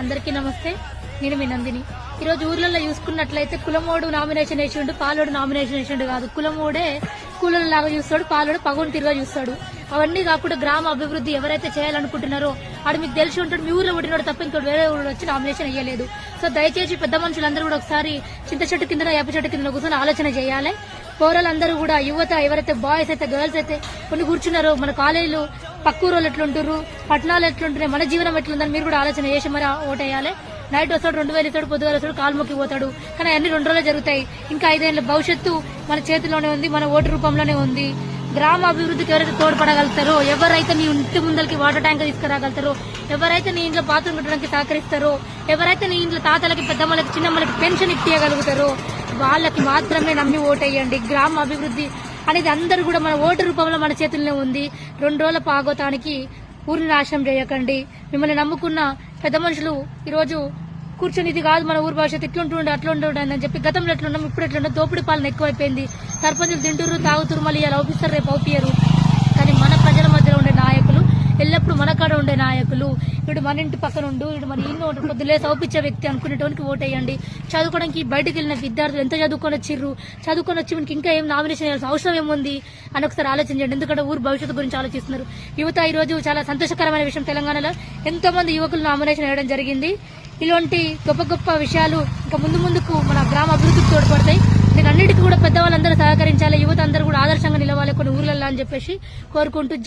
అందరికీ నమస్తే. నేను మీ నందిని. ఈరోజు ఊర్లలో చూసుకున్నట్లయితే కులమోడు నామినేషన్ వేసిండు పాలోడు నామినేషన్ వేసిండు కాదు. కులమోడే కూలల లాగా చూస్తాడు పాలడు పగుని తిరుగా చూస్తాడు. అవన్నీ కాకుండా గ్రామ అభివృద్ధి ఎవరైతే చేయాలనుకుంటున్నారో ఆడు మీకు తెలిసి ఉంటాడు మీ ఊర్లో పుట్టినాడు తప్ప ఇంకోటి వేరే ఊరు వచ్చి నామినేషన్ వేయలేదు సో దయచేసి పెద్ద మనుషులందరూ కూడా ఒకసారి చింత చెట్టు కింద వేప చెట్టు కింద కూర్చొని ఆలోచన చేయాలి. పౌరులందరూ కూడా యువత ఎవరైతే బాయ్స్ అయితే గర్ల్స్ అయితే కొన్ని కూర్చున్నారో మన కాలేజీలు పక్కూరు వాళ్ళు ఎట్లుంటారు పట్టణాలు ఎట్లుంటున్నాయి మన జీవనం ఎట్లుందని మీరు కూడా ఆలోచన చేసి మరి ఓటేయాలి. నైట్ వస్తాడు రెండు వేలు ఇస్తాడు పొద్దుగా వస్తాడు కాలు మొక్కి పోతాడు. కానీ అన్ని రెండు రోజులు జరుగుతాయి. ఇంకా ఐదేళ్ళ భవిష్యత్తు మన చేతిలోనే ఉంది మన ఓటు రూపంలోనే ఉంది. గ్రామ అభివృద్ధికి ఎవరైతే తోడ్పడగలుగుతారో ఎవరైతే నీ ఇంటి ముందరికి వాటర్ ట్యాంక్ తీసుకురాగలుగుతారో ఎవరైతే నీ ఇంట్లో బాత్రూమ్ కట్టడానికి సహకరిస్తారో ఎవరైతే నీ ఇంట్లో తాతలకి పెద్దమ్మలకి చిన్నమ్మలకి పెన్షన్ ఇప్పించగలుగుతారో వాళ్ళకి మాత్రమే నమ్మి ఓటేయండి. గ్రామ అభివృద్ధి అనేది అందరూ కూడా మన ఓటు రూపంలో మన చేతుల్లో ఉంది. రెండు రోజుల పాగోతానికి ఊరిని నాశనం చేయకండి. మిమ్మల్ని నమ్ముకున్న పెద్ద మనుషులు ఈరోజు కూర్చొని ఇది కాదు మన ఊరు భవిష్యత్తు. ఇట్లుంటుండే అట్లుంటుండే అని చెప్పి గతంలో ఎట్లున్నాం ఇప్పుడు ఎట్లున్నాం దోపిడి పాలన ఎక్కువైపోయింది. సర్పంచులు తింటురు తాగుతురు మళ్ళీ ఇలా అవుపిస్తారు రేపు అవుపియరు కానీ మన ప్రజల మధ్యలో ఉండే నాయకులు ఎల్లప్పుడూ మన కాడ ఉండే నాయకులు ఇప్పుడు మన ఇంటి పక్కన ఉండు ఇప్పుడు మన ఇల్లు పొద్దులే సౌపించే వ్యక్తి అనుకునేటోనికి ఓటేయండి. చదువుకోవడానికి బయటకు వెళ్ళిన విద్యార్థులు ఎంత చదువుకొని వచ్చిర్రు? చదువుకొని వచ్చి మనకి ఇంకా ఏం నామినేషన్ చేయాల్సిన అవసరం ఏముంది? అని ఒకసారి ఆలోచించండి ఎందుకంటే ఊరు భవిష్యత్తు గురించి ఆలోచిస్తున్నారు. యువత ఈ రోజు చాలా సంతోషకరమైన విషయం తెలంగాణలో. ఎంతో మంది యువకులు నామినేషన్ వేయడం జరిగింది. ఇలాంటి గొప్ప గొప్ప విషయాలు ఇంకా ముందు ముందుకు మన గ్రామ అభివృద్ధికి తోడ్పడతాయి. నేను అన్నిటికీ కూడా పెద్దవాళ్ళందరూ సహకరించాలి. యువత అందరూ కూడా ఆదర్శంగా నిలవాలి కొన్ని ఊర్లలో అని చెప్పేసి కోరుకుంటూ జై